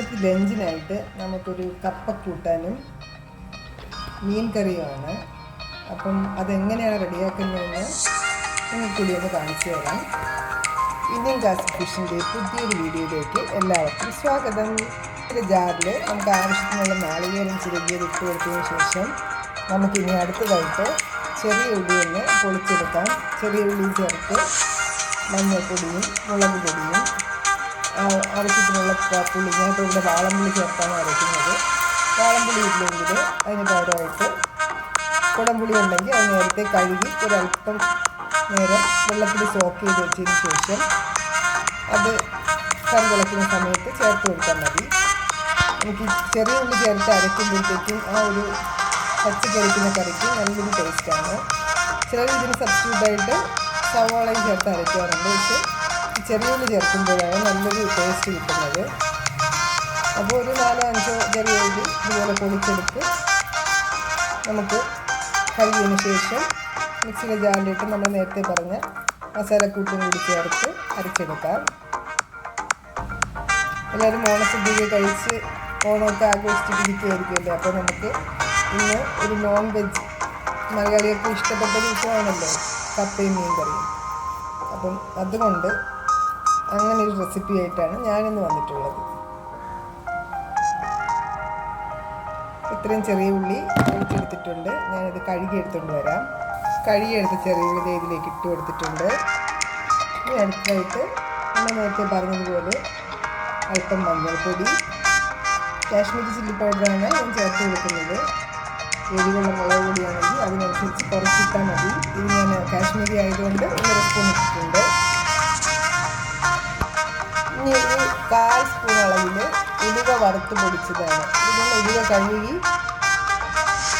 ഇന്നത്തെ ലഞ്ചിനായിട്ട് നമുക്കൊരു കപ്പ കൂട്ടാനും മീൻ കറിയുമാണ് അപ്പം അതെങ്ങനെയാണ് റെഡിയാക്കുന്നതെന്ന് നിങ്ങൾക്ക് ഒന്ന് കാണിച്ചു തരാം. ഇന്ത്യൻ കാസ്റ്റ് ഫിഷിന്റെ പുതിയൊരു വീഡിയോയിലേക്ക് എല്ലാവർക്കും സ്വാഗതം. ഒരു ജാറിൽ നമുക്ക് ആവശ്യത്തിനുള്ള നാളികേരം ചിരകിയത് ഇട്ട് കൊടുത്തതിന് ശേഷം നമുക്കിനി അടുത്തതായിട്ട് ചെറിയ ഉള്ളി ഒന്ന് പൊളിച്ചെടുക്കാം. ചെറിയ ഉള്ളി ചേർത്ത് മഞ്ഞൾപ്പൊടിയും മുളക് പൊടിയും ആവശ്യത്തിനുള്ള പുള്ളി പുളി ഞാനിപ്പോൾ ഇവിടെ വാളംപുളി ചേർത്താണ് അരയ്ക്കുന്നത് വാളംപുളി ഇല്ലെങ്കിൽ അതിന് പകരമായിട്ട് കുടംപുളി ഉണ്ടെങ്കിൽ അത് നേരത്തെ കഴുകി ഒരല്പം നേരം വെള്ളത്തിൽ സോക്ക് ചെയ്ത് വെച്ചതിന് ശേഷം അത് കറി സമയത്ത് ചേർത്ത് കൊടുത്താൽ മതി. എനിക്ക് ചെറിയ ഉള്ളി ചേർത്ത് അരയ്ക്കുമ്പോഴത്തേക്കും ആ ഒരു പച്ചക്കറിക്കുന്ന കറിക്ക് നല്ലൊരു ടേസ്റ്റാണ് ചിലർ ഇതിന് സബ്സ്റ്റിറ്റ്യൂട്ടായിട്ട് സവാളയും ചേർത്ത് അരയ്ക്കാറുണ്ട്. പക്ഷേ ചെറിയ ഉള്ളി ചേർക്കുമ്പോഴാണ് നല്ലൊരു ടേസ്റ്റ് കിട്ടുന്നത്. അപ്പോൾ ഒരു നാലോ അഞ്ചോ ചെറിയ ഉള്ളി ഇതുപോലെ പൊളിച്ചെടുത്ത് നമുക്ക് കഴുകിയതിന് ശേഷം മിക്സിയിലെ ജാറിലിട്ട് നമ്മൾ നേരത്തെ പറഞ്ഞ മസാലക്കൂട്ടും കൂടി ചേർത്ത് അരച്ചെടുക്കാം. എല്ലാവരും ഓണസദ്യയൊക്കെ കഴിച്ച് ഓണമൊക്കെ ആഘോഷിച്ചിട്ടിരിക്കുകയായിരിക്കുമല്ലോ? അപ്പോൾ നമുക്ക് ഇന്ന് ഒരു നോൺ വെജ് മലയാളികൾക്ക് ഇഷ്ടപ്പെട്ട വിഷയമാണല്ലോ കപ്പയും മീൻ കറിയും അപ്പം അതുകൊണ്ട് അങ്ങനെ ഒരു റെസിപ്പി ആയിട്ടാണ് ഞാനിന്ന് വന്നിട്ടുള്ളത്. ഇത്രയും ചെറിയ ഉള്ളി ഒഴിച്ചെടുത്തിട്ടുണ്ട് ഞാനിത് കഴുകി എടുത്തുകൊണ്ട് വരാം. കഴുകിയെടുത്ത ചെറിയ ഉള്ളി ഇതിലേക്ക് ഇട്ട് കൊടുത്തിട്ടുണ്ട്. ഇനി അടുത്തതായിട്ട് നമ്മൾ നേരത്തെ പറഞ്ഞതുപോലെ അല്പം മഞ്ഞൾപ്പൊടി കാശ്മീരി ചില്ലി പൗഡറാണ് ഞാൻ ചേർത്ത് കൊടുക്കുന്നത്. എരിവുള്ള മുളക് പൊടിയാണെങ്കിൽ അതിനനുസരിച്ച് കുറച്ചിട്ടാൽ മതി. ഇത് ഞാൻ കാശ്മീരി ആയതുകൊണ്ട് ഒരു സ്പൂൺ ഇട്ടിട്ടുണ്ട്. ഇനി ഒരു കാൽ സ്പൂൺ അളവിൽ ഉലുവ വറുത്ത് പൊടിച്ചതാണ്. ഇത് ഞാൻ ഉലുവ കഴുകി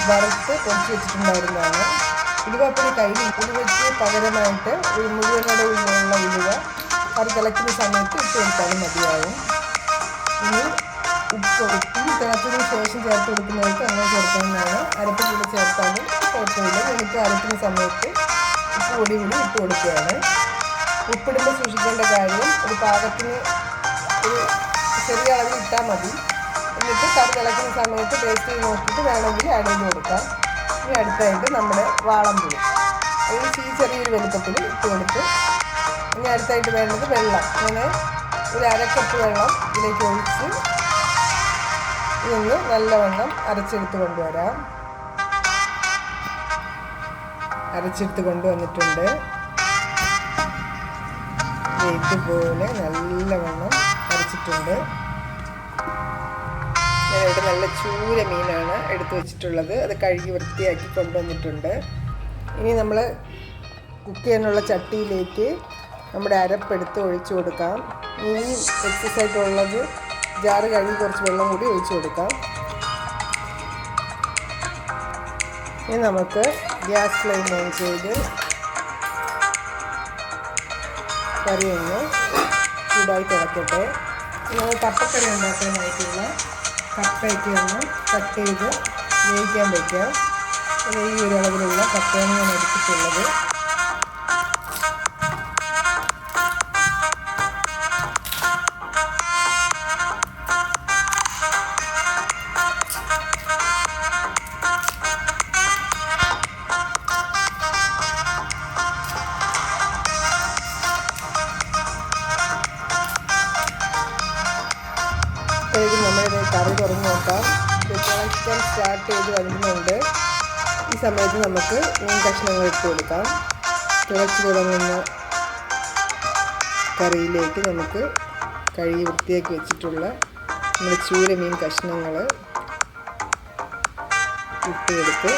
വറുത്ത് പൊടിച്ച് വെച്ചിട്ടുണ്ടായിരുന്നതാണ്. ഉലുവപ്പൊടി കഴുകി ഉലുവയ്ക്ക് പകരമായിട്ട് ഒരു മുഴുവനോടെ ഉള്ള ഉലുവ കറി തിളയ്ക്കുന്ന സമയത്ത് ഇട്ട് കൊടുത്താലും മതിയാവും. ഇനി ഉപ്പ് ഉപ്പും തിളച്ചതിന് ശേഷം ചേർത്ത് കൊടുക്കുന്നവർക്ക് അങ്ങനെ ചേർക്കാവുന്നതാണ്. അരപ്പ് കൂടെ ചേർത്താലും കുഴപ്പമില്ല. എനിക്ക് അരപ്പിന് സമയത്ത് ഉപ്പ് പൊടി കൂടി ഇട്ട് കൊടുക്കുകയാണ്. ഉപ്പിടുമ്പോൾ സൂക്ഷിക്കേണ്ട കാര്യം ഒരു പാകത്തിന് ഒരു ചെറിയ അളവിൽ ഇട്ടാൽ മതി. എന്നിട്ട് കറി തിളക്കുന്ന സമയത്ത് ടേസ്റ്റ് ചെയ്ത് നോക്കിയിട്ട് വേണമെങ്കിൽ ആഡ് ചെയ്ത് കൊടുക്കാം. ഇനി അടുത്തായിട്ട് നമ്മുടെ വാളമ്പുളി. അതിന് ഈ ചെറിയൊരു വലുപ്പത്തിൽ ഇട്ട് കൊടുത്ത് ഇനി അടുത്തായിട്ട് വേണ്ടത് വെള്ളം. അങ്ങനെ ഒരു അരക്കപ്പ് വെള്ളം ഇതിലേക്ക് ഒഴിച്ച് ഇതൊന്ന് നല്ലവണ്ണം അരച്ചെടുത്ത് കൊണ്ടുവരാം. അരച്ചെടുത്ത് കൊണ്ടുവന്നിട്ടുണ്ട്. ഇതുപോലെ നല്ലവണ്ണം അരച്ചിട്ടുണ്ട്. ഞാനിവിടെ നല്ല ചൂര മീനാണ് എടുത്തു വെച്ചിട്ടുള്ളത്. അത് കഴുകി വൃത്തിയാക്കി കൊണ്ടുവന്നിട്ടുണ്ട്. ഇനി നമ്മൾ കുക്ക് ചെയ്യാനുള്ള ചട്ടിയിലേക്ക് നമ്മുടെ അരപ്പെടുത്ത് ഒഴിച്ചു കൊടുക്കാം. ഈ എക്സസ് ജാറ് കഴുകി കുറച്ച് വെള്ളം കൂടി ഒഴിച്ചു കൊടുക്കാം. ഇനി നമുക്ക് ഗ്യാസ് ഫ്ലെയിം ഓൺ ചെയ്ത് കറി ഒന്ന് ചൂടായി തിളക്കട്ടെ. നമ്മൾ കപ്പക്കറി ഉണ്ടാക്കാനായിട്ടുള്ള കപ്പയൊക്കെ ഒന്ന് കട്ട് ചെയ്ത് വേവിക്കാൻ വയ്ക്കാം ഈ ഒരു അളവിലുള്ള കപ്പയാണ് ഞാൻ എടുത്തിട്ടുള്ളത്. നോക്കാം. ചിക്കൻ സ്റ്റാർട്ട് ചെയ്ത് വരുന്നുണ്ട്. ഈ സമയത്ത് നമുക്ക് മീൻ കഷ്ണങ്ങൾ ഇട്ട് കൊടുക്കാം. തിളച്ച് തുടങ്ങുന്ന കറിയിലേക്ക് നമുക്ക് കഴുകി വൃത്തിയാക്കി വെച്ചിട്ടുള്ള നമ്മുടെ ചൂര മീൻ കഷ്ണങ്ങൾ ഇട്ട് കൊടുത്ത്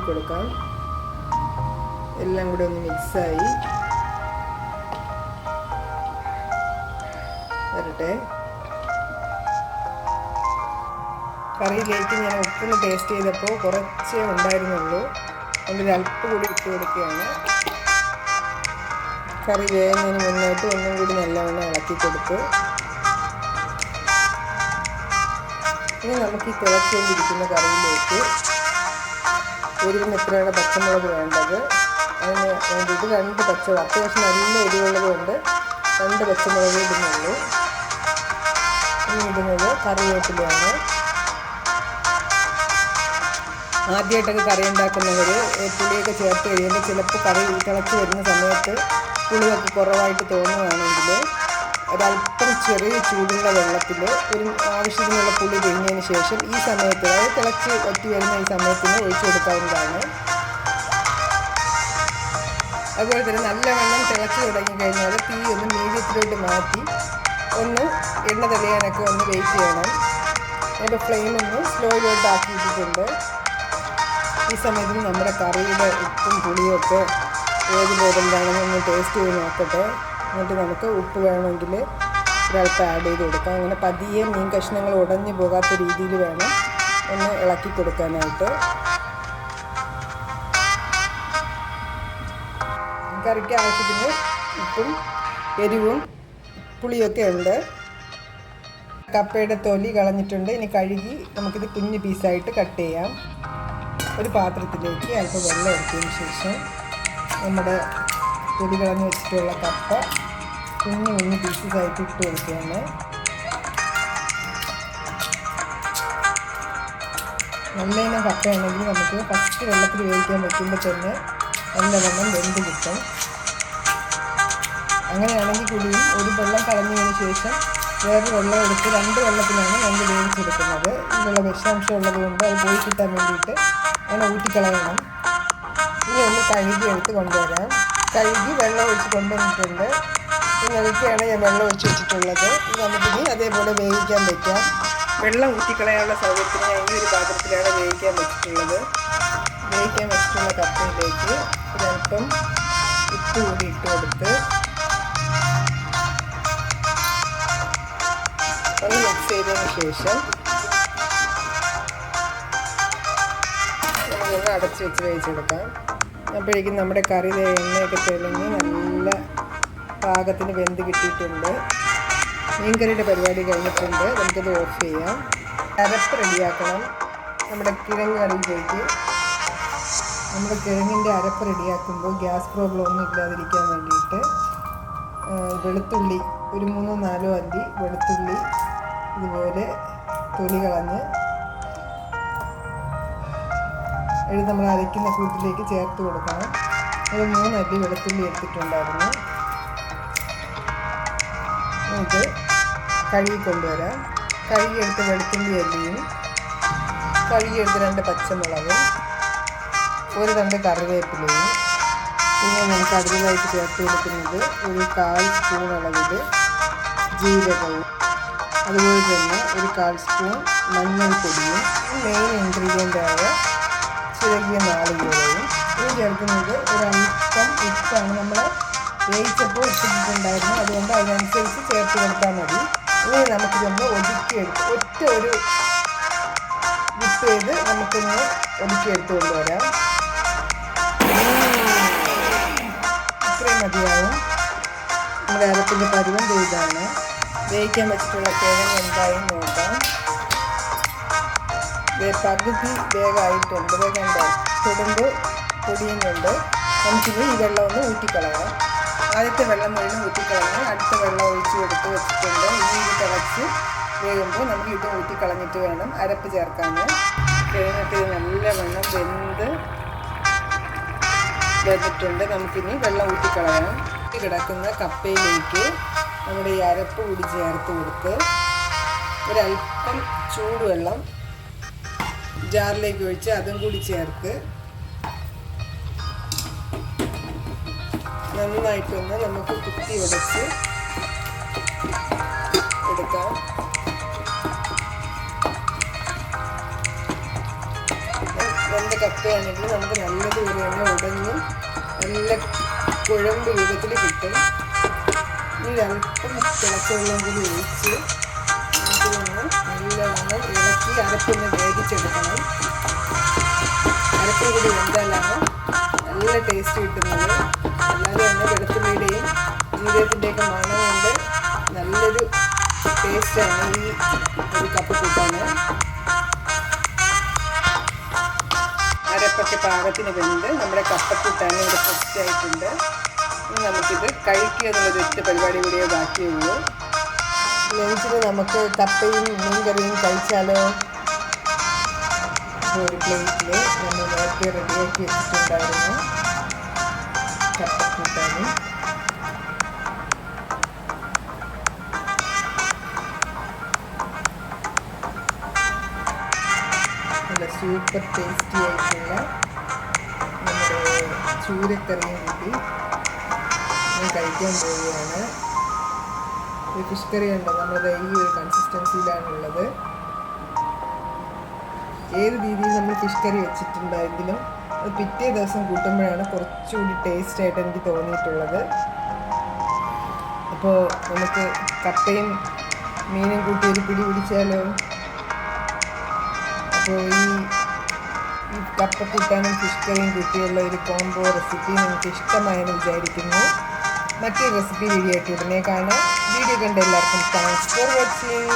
ഇളക്കി കൊടുക്കാം. എല്ലാം കൂടെ ഒന്ന് മിക്സായി. വരട്ടെ. കറിയിലേക്ക് ഞാൻ ഉപ്പൊന്ന് ടേസ്റ്റ് ചെയ്തപ്പോൾ കുറച്ചേ ഉണ്ടായിരുന്നുള്ളൂ. അതിൽ അല്പം കൂടി ഇട്ട് കൊടുക്കുകയാണ്. കറി വേകുന്നതിന് മുന്നായിട്ട് ഒന്നും കൂടി നല്ലവണ്ണം ഇളക്കി കൊടുത്തു. ഇനി നമുക്ക് ഈ തിളച്ചുകൊണ്ടിരിക്കുന്ന കറിയിലേക്ക് എരിവിന് എത്രയാണ് പച്ചമുളക് വേണ്ടത്. അതിന് വേണ്ടിയിട്ട് രണ്ട് പച്ചമുളക് അത്യാവശ്യം നല്ല എരിവുള്ളത് കൊണ്ട് രണ്ട് പച്ചമുളക് ഇടുന്നുള്ളൂ. ഇനി ഇടുന്നത് കറിവേപ്പിലയാണ്. ആദ്യമായിട്ടൊക്കെ കറി ഉണ്ടാക്കുന്നവർ പുളിയൊക്കെ ചേർത്ത് കഴിയുമ്പോൾ ചിലപ്പോൾ കറി തിളച്ച് വരുന്ന സമയത്ത് പുളിയൊക്കെ കുറവായിട്ട് തോന്നുകയാണെങ്കിൽ ഒരല്പം ചെറിയ ചൂടുള്ള വെള്ളത്തിൽ ഒരു ആവശ്യത്തിനുള്ള പുളി പിഴിഞ്ഞതിന് ശേഷം ഈ സമയത്ത് അതായത് തിളച്ച് വറ്റി വരുന്ന ഈ സമയത്തിന് ഒഴിച്ചു കൊടുക്കാവുന്നതാണ്. അതുപോലെ തന്നെ നല്ലവണ്ണം തിളച്ച് തുടങ്ങി കഴിഞ്ഞാൽ തീ ഒന്ന് മീഡിയത്തിലോട്ട് മാറ്റി ഒന്ന് എണ്ണ തെളിയാനൊക്കെ ഒന്ന് വെയിറ്റ് ചെയ്യണം. അതിന്റെ ഫ്ലെയിം ഒന്ന് സ്ലോയിലോട്ട് ആക്കിയിട്ടിട്ടുണ്ട്. ഈ സമയത്ത് നമ്മുടെ കറിയുടെ ഉപ്പും പുളിയൊക്കെ ഏത് ബോധം ഒന്ന് ടേസ്റ്റ് ചെയ്ത് നോക്കട്ടെ. എന്നിട്ട് നമുക്ക് ഉപ്പ് വേണമെങ്കിൽ ഒരൽപ്പം ആഡ് ചെയ്ത് കൊടുക്കാം. അങ്ങനെ പതിയെ മീൻ കഷ്ണങ്ങൾ ഉടഞ്ഞു പോകാത്ത രീതിയിൽ വേണം ഒന്ന് ഇളക്കി കൊടുക്കാനായിട്ട്. കറിക്ക് ആവശ്യത്തിന് ഉപ്പും എരിവും പുളിയൊക്കെ ഉണ്ട്. കപ്പയുടെ തൊലി കളഞ്ഞിട്ടുണ്ട്. ഇനി കഴുകി നമുക്കിത് കുഞ്ഞു പീസായിട്ട് കട്ട് ചെയ്യാം. ഒരു പാത്രത്തിലേക്ക് അല്പം വെള്ളം എടുത്തതിന് ശേഷം നമ്മുടെ തൊലി കളഞ്ഞ് വെച്ചിട്ടുള്ള കപ്പ കുഞ്ഞു കുഞ്ഞു പീസസായിട്ട് ഇട്ട് കൊടുക്കുകയാണ് നല്ല ഇനം കപ്പയാണെങ്കിൽ നമുക്ക് ഫസ്റ്റ് വെള്ളത്തിൽ വേവിക്കാൻ വയ്ക്കുമ്പോൾ തന്നെ നല്ലവണ്ണം വെന്ത് കിട്ടും. അങ്ങനെയാണെങ്കിൽ കൂടിയും ഒരു വെള്ളം കളഞ്ഞതിന് ശേഷം വേറെ വെള്ളം എടുത്ത് രണ്ട് വെള്ളത്തിലാണ് നമ്മൾ വേവിച്ചെടുക്കുന്നത്. ഇതിലുള്ള വിഷാംശം ഉള്ളത് കൊണ്ട് അത് പോയി കിട്ടാൻ വേണ്ടിയിട്ട് അങ്ങനെ ഊറ്റിക്കളയണം. ഇനി ഒന്ന് കഴുകി എടുത്ത് കൊണ്ടുവരാം. കഴുകി വെള്ളം ഒഴിച്ച് കൊണ്ടുവന്നിട്ടുണ്ട്. ഇങ്ങനെയൊക്കെയാണ് ഞാൻ വെള്ളം ഒഴിച്ച് വെച്ചിട്ടുള്ളത്. നമുക്കിനി അതേപോലെ വേവിക്കാൻ വെക്കാം. വെള്ളം ഊറ്റിക്കളയാനുള്ള സൗകര്യത്തിന് ഞാൻ ഈ ഒരു പാത്രത്തിലാണ് വേവിക്കാൻ വെച്ചിട്ടുള്ളത്. വേവിക്കാൻ വെച്ചിട്ടുള്ള കപ്പയിലേക്ക് ഒരല്പം ഉപ്പ് കൂടി ഇട്ട് കൊടുത്ത് ഒന്ന് മിക്സ് ചെയ്തതിന് ശേഷം നമുക്കൊന്ന് അടച്ച് വെച്ച് വേവിച്ചെടുക്കാം. അപ്പോഴേക്കും നമ്മുടെ കറിയിലെ എണ്ണയൊക്കെ തെളിഞ്ഞ് നല്ല പാകത്തിന് വെന്ത് കിട്ടിയിട്ടുണ്ട്. മീൻകറിയുടെ പരിപാടി കഴിഞ്ഞിട്ടുണ്ട്. നമുക്കത് ഓഫ് ചെയ്യാം. അരപ്പ് റെഡിയാക്കണം. നമ്മുടെ കിഴങ്ങ് കറിയിലേക്ക് നമ്മൾ കിഴങ്ങിന്റെ അരപ്പ് റെഡിയാക്കുമ്പോൾ ഗ്യാസ് പ്രോബ്ലം ഒന്നും ഇല്ലാതിരിക്കാൻ വേണ്ടിയിട്ട് വെളുത്തുള്ളി ഒരു മൂന്നോ നാലോ അല്ലി വെളുത്തുള്ളി ഇതുപോലെ തൊലി കളഞ്ഞ് ഇത് നമ്മൾ അരയ്ക്കുന്ന കൂട്ടിലേക്ക് ചേർത്ത് കൊടുക്കണം. ഒരു മൂന്നല്ലി വെളുത്തുള്ളി എടുത്തിട്ടുണ്ടായിരുന്നു. ഇത് കഴുകി കൊണ്ടുവരാം. കഴുകിയെടുത്ത് വെളുത്തുള്ളി അല്ലിയും കഴുകിയെടുത്ത് രണ്ട് പച്ചമുളകും ഒരു രണ്ട് കറിവേപ്പിലയും. പിന്നെ നമുക്ക് അടുത്തതായിട്ട് ചേർത്ത് കൊടുക്കുന്നത് ഒരു കാൽ സ്പൂൺ അളവിൽ ജീരകവും അതുപോലെ തന്നെ ഒരു കാൽ സ്പൂൺ മഞ്ഞൾപ്പൊടിയും മെയിൻ ഇൻഗ്രീഡിയന്റായ ചിരകിയ നാളികേരവും ഇത് ചേർക്കുന്നത് ഒരല്പം ഉപ്പാണ് നമ്മൾ വേവിച്ചപ്പോൾ ഇട്ടിട്ടുണ്ടായിരുന്നു. അതുകൊണ്ട് അതിനനുസരിച്ച് ചേർത്ത് കൊടുത്താൽ മതി. ഇനി നമുക്കിതൊന്ന് ഒതുക്കിയെടുത്ത് ഒറ്റ ഒരു വിപ്പ് ചെയ്ത് നമുക്കൊന്ന് ഒതുക്കിയെടുത്ത് കൊണ്ടുവരാം. ഇത്രയും മതിയാവും. നമ്മുടെ അരപ്പിന്റെ പരുവം ചെയ്താണ്. വേവിക്കാൻ വെച്ചിട്ടുള്ള കിഴങ്ങ് എന്തായാലും നോക്കാം. പകുതി വേഗമായിട്ടുണ്ട് വേഗമുണ്ടോ തൊടുമ്പ് പൊടിയുന്നുണ്ട് നമുക്കിനി ഈ വെള്ളം ഒന്ന് ഊറ്റിക്കളയാം. ആദ്യത്തെ വെള്ളം മുഴുവൻ ഊറ്റിക്കളഞ്ഞ് അടുത്ത വെള്ളം ഒഴിച്ച് കൊടുത്ത് വെച്ചിട്ടുണ്ട്. ഇനി ഇത് തിളച്ച് വേകുമ്പോൾ നമുക്ക് ഇത് ഊറ്റിക്കളഞ്ഞിട്ട് വേണം അരപ്പ് ചേർക്കാൻ. കിഴങ്ങൊക്കെ ഇത് നല്ല വെള്ളം വെന്ത് വെച്ചിട്ടുണ്ട് നമുക്കിനി വെള്ളം ഊറ്റിക്കളയാം. ഈ കിടക്കുന്ന കപ്പയിലേക്ക് നമ്മുടെ ഈ അരപ്പ് കൂടി ചേർത്ത് കൊടുത്ത് ഒരല്പം ചൂടുവെള്ളം ജാറിലേക്ക് ഒഴിച്ച് അതും കൂടി ചേർത്ത് നന്നായിട്ടൊന്ന് നമുക്ക് കുത്തി ഉടച്ച് എടുക്കാം. രണ്ട് കപ്പയാണെങ്കിൽ നമുക്ക് നല്ലതുപോലെ തന്നെ ഉടഞ്ഞ് നല്ല കുഴമ്പ് രൂപത്തിൽ കിട്ടും. ഇനി അല്പം തിളച്ച വെള്ളം കൂടി ഒഴിച്ച് നമുക്കിതൊന്ന് നല്ലവണ്ണം ഇറക്കി അരപ്പൊന്ന് വേവിച്ചെടുക്കണം. അരപ്പും കൂടി വെന്താലാണ് നല്ല ടേസ്റ്റ് കിട്ടുന്നത്. അല്ലാതെ തന്നെ വെളുത്തുള്ളിയുടെയും ജീവിതത്തിന്റെയൊക്കെ മണം കൊണ്ട് നല്ലൊരു ടേസ്റ്റാണ് ഈ ഒരു കപ്പ് കൂട്ടാന് അരപ്പൊക്കെ പാകത്തിന് വെന്ത് നമ്മുടെ കപ്പക്കൂട്ടാൻ ഇവിടെ സെറ്റായിട്ടുണ്ട് നമുക്കിത് കഴിക്കുക എന്നുള്ളൊരു ഒറ്റ പരിപാടി കൂടിയേ ബാക്കിയുള്ളൂ. ലഞ്ചിന് നമുക്ക് കപ്പയും മീൻകറിയും കഴിച്ചാലോ? ഒരു പ്ലേറ്റിൽ നമ്മൾ നോക്കി റെഡിയാക്കി വെച്ചിട്ടുണ്ടായിരുന്നു. കപ്പക്കൂട്ടാനും നല്ല സൂപ്പർ ടേസ്റ്റി ആയിട്ടുള്ള നമ്മുടെ ചൂരക്കറിയും കൂട്ടി. ഞാൻ കഴിക്കാൻ പോവുകയാണ്. ഒരു ഫിഷ് കറി ഉണ്ട് നമ്മുടെ ഈ ഒരു കൺസിസ്റ്റൻസിയിലാണുള്ളത് ഏത് രീതിയിൽ നമ്മൾ ഫിഷ് കറി വെച്ചിട്ടുണ്ടെങ്കിലും അത് പിറ്റേ ദിവസം കൂട്ടുമ്പോഴാണ് കുറച്ചുകൂടി ടേസ്റ്റ് ആയിട്ട് എനിക്ക് തോന്നിയിട്ടുള്ളത്. അപ്പോൾ നമുക്ക് കപ്പയും മീനും കൂട്ടി ഒരു പിടി പിടിച്ചാലോ? അപ്പോൾ ഈ ഈ കപ്പ കൂട്ടാനും ഫിഷ് കറിയും കൂട്ടിയുള്ള ഒരു കോംബോ റെസിപ്പി നമുക്ക് ഇഷ്ടമായെന്ന് വിചാരിക്കുന്നു. മറ്റൊരു റെസിപ്പി വീഡിയോ ആയിട്ട് ഉടനെ കാണാം. വീഡിയോ കണ്ട എല്ലാവർക്കും താങ്ക്സ് ഫോർ വാച്ചിങ്